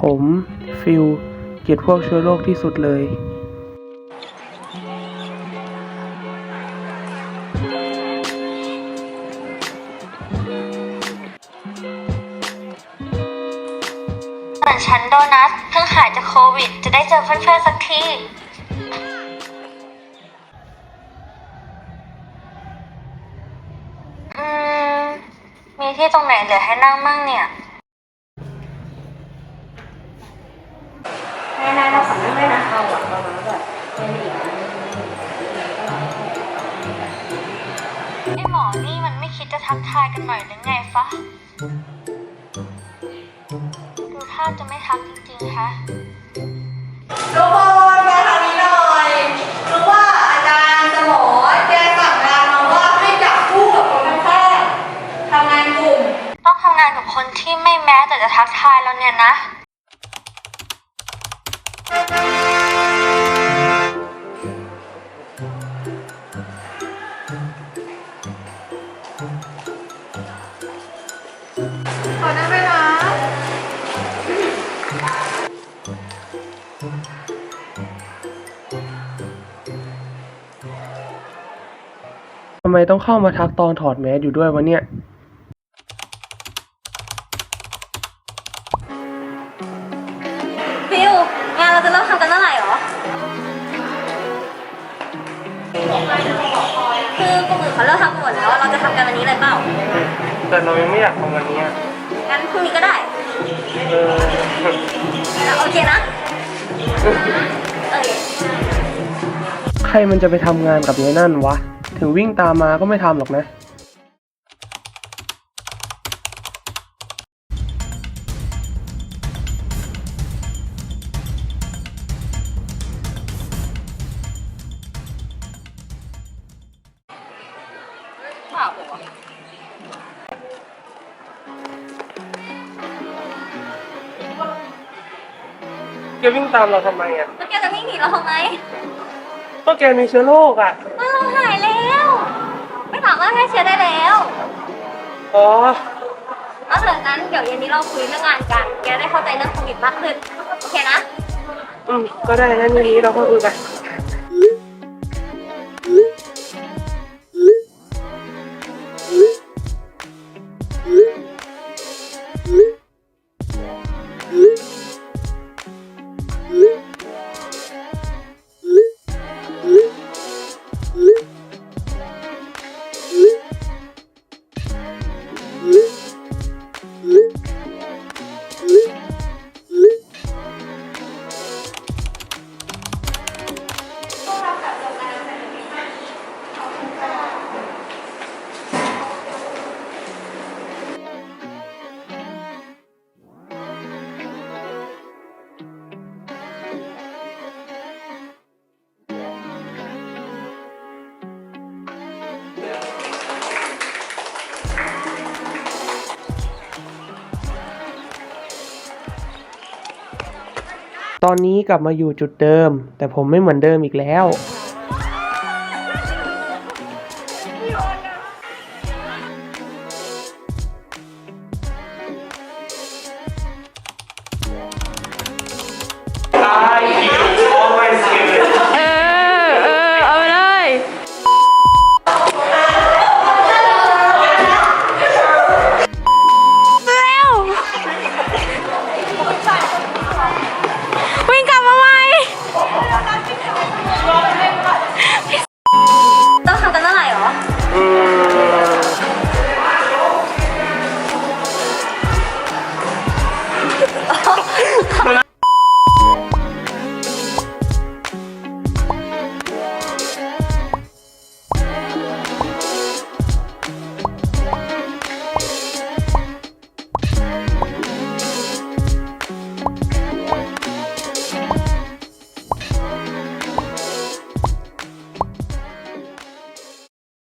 ผมฟิลเกลียดพวกเชื้อโรคที่สุดเลย เหมือนฉันโดนัทเพิ่งหายจากโควิด จะได้เจอเพื่อนๆสักที อืม มีที่ตรงไหนเหลือให้นั่งมั่งเนี่ย นายนายเราสำนักได้นะเอาอะประมาณแบบเป็นอีกไอหมอนี่มันไม่คิดจะทักทายกันหน่อยหรือไงฟะ ดูท่าจะไม่ทักจริงๆฮะทุกคนมาทางนี้หน่อยรู้ว่าอาจารย์สมอแกสั่งงานมาว่าให้จับคู่กับคนข้างๆทำงานกลุ่ม ต้องทำงานกับคนที่ไม่แม้แต่จะทักทายเราเนี่ยนะ มต้องเข้ามาทักตอนถอดแมสอยู่ด้วยวะเนี่ย ฟิวงานเราจะเริ่มทำกันเมื่อไหร่หรอ คือกลุ่มอื่นเขาเริ่มทำกันหมดแล้วเราจะทำกันวันนี้เลยเปล่า แต่เรายังไม่อยากทำวันนี้อะงั้นพรุ่งนี้ก็ได้ เออแล้วโอเคนะ เออ ใครมันจะไปทำงานกับยายนั่นวะ ถึงวิ่งตามมาก็ไม่ทำหรอกนะแกวิ่งตามเราทำไมอะ แล้วแกจะวิ่งหนีเราทำไมก็แกมีเชื้อโรคอะเราหาย แล้วไม่สามารถแพร่เชื้อได้แล้วอ๋อเอาเถอะงั้นเดี๋ยวเย็นนี้เราคุยเรื่องงานกัน แกได้เข้าใจเรื่องโควิดมากขึ้น โอเคนะ อืมก็ได้งั้นวันนี้เราก็คุยกัน ตอนนี้กลับมาอยู่จุดเดิม แต่ผมไม่เหมือนเดิมอีกแล้ว